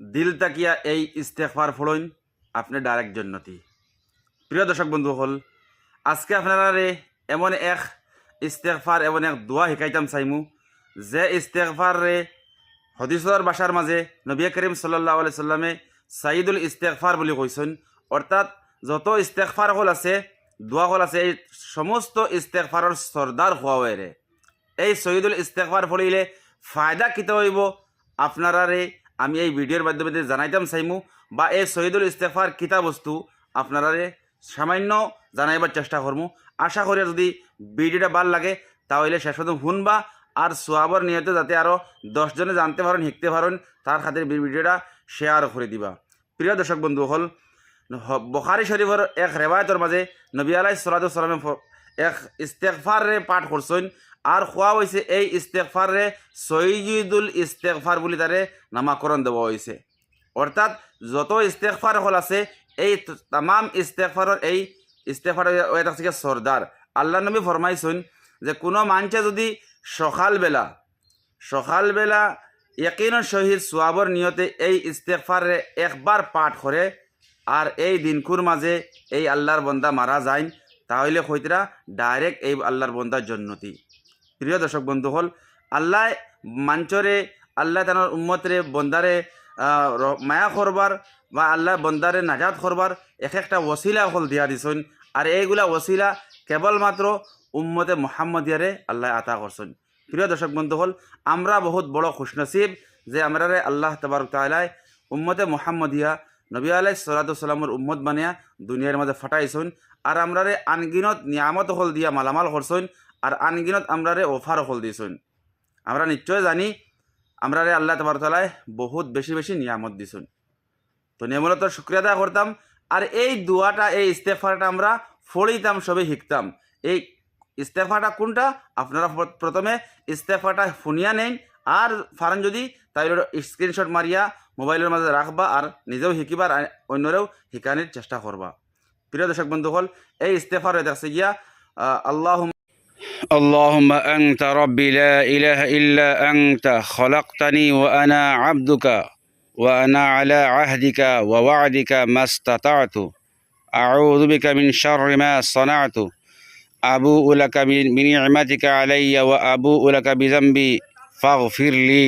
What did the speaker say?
দিল তাকিয়া এই ইস্তেকফার ফলইন আপনি ডাইরেক্ট জন্নতি। প্রিয় দর্শক বন্ধু হল আজকে আপনারা রে এমন এক ইস্তেকফার এমন এক দোয়া শিকাইতাম চাইমু, যে ইস্তেকফার রে হদিসর বাসার মাঝে নবী করিম সাল্লাহ আলি সাল্লামে সাইদুল ইস্তেকফার বুলি কৈছেন। অর্থাৎ যত ইস্তেকফার হল আছে, দোয়া হল আছে, এই সমস্ত ইস্তেকফারের সর্দার হওয়া হয়ে এই সৈদুল ইস্তেকফার ফলিলে ফায়দা কিতে হইব? আপনারারে আমি এই ভিডিওর মাধ্যমে জানাইতাম চাইমু বা এই শহীদুল ইস্তেফার কিতা বস্তু, আপনারারে সামান্য জানাইবার চেষ্টা করমু। আশা করি যদি ভিডিওটা ভালো লাগে, তাহলে শেষ পর্যন্ত শুনবা আর সোয়াবর নিয়তে যাতে আরও দশজনে জানতে পারেন, শিখতে পারেন, তার খাতির ভিডিওটা শেয়ার করে দিবা। প্রিয় দর্শক বন্ধু, হল বখারি শরীফের এক রেবায়তর মাঝে নবী আলাই সালামে এক ইস্তেকফারে পাঠ করছেন। আর খোয়া হয়েছে এই ইস্তেকফারে সৈয়দুল ইস্তেকফার বলে তারে নামাকরণ দেওয়া হয়েছে অর্থাৎ যত ইস্তেকফার হল আছে, এই তাম ইস্তেকফারের এই ইস্তেকফার থাকছে সর্দার আল্লাহ নবী ফরমাইছেন যে কোনো মানুষে যদি সকালবেলা সকালবেলা একইন শহীদ সোয়াবর নিয়তে এই ইস্তেকফারে একবার পাঠ করে আর এই দিনকুর মাঝে এই আল্লাহর বন্দা মারা যায়, তাহলে হইতরা ডাইরেক্ট এই আল্লাহর বন্দার জন্নতি। প্রিয় দর্শক বন্ধু হল, আল্লাহ মাঞ্চরে, আল্লাহ তার উম্মতরে, বন্দারে মায়া করবার বা আল্লাহ বন্দারে নাজাত করবার এক একটা ওসিলা হল দিয়া দিছেন। আর এইগুলা ওসিলা কেবলমাত্র উম্মতে মোহাম্মদিয়ারে আল্লাহ আতা করছেন। প্রিয় দর্শক বন্ধু হল, আমরা বহুত বড় খুশনসিব যে আমরা আল্লাহ তবারক তালায় উম্মতে মোহাম্মদিয়া নবী আলাই সালাতামের উম্মত বানিয়া দুনিয়ার মাঝে ফাটাইছেন, আর আমরারে আনগিনত নিয়ামত হল দিয়া মালামাল করছেন, আর আনগিনত আমরারে অফার হল দিয়েছেন আমরা নিশ্চয় জানি, আমরারে আল্লাহ তবরতলায় বহুত বেশি বেশি নিয়ামত দিছেন। তো নিয়মলত শুক্রিয়া করতাম, আর এই দোয়াটা, এই ইস্তেফাটা আমরা ফড়িতাম সবে শিখতাম। এই ইস্তেফাটা কোনটা? আপনারা প্রথমে ইস্তেফাটা ফুনিয়া নেন, আর ফারান যদি তাই স্ক্রিনশট মারিয়া মোবাইলের মাঝে রাখবা আর নিজেও শিকিবার আর অন্যরেও শিকানির চেষ্টা করবা প্রিয় দর্শক বন্ধু হল এই ইস্তেফার দেখছে গিয়া আল্লাহ اللهم أنت ربي لا إله إلا أنت خلقتني وأنا عبدك وأنا على عهدك ووعدك ما استطعت أعوذ بك من شر ما صنعت أبوء لك من- بنعمتك علي وأبوء لك بذنبي فاغفر لي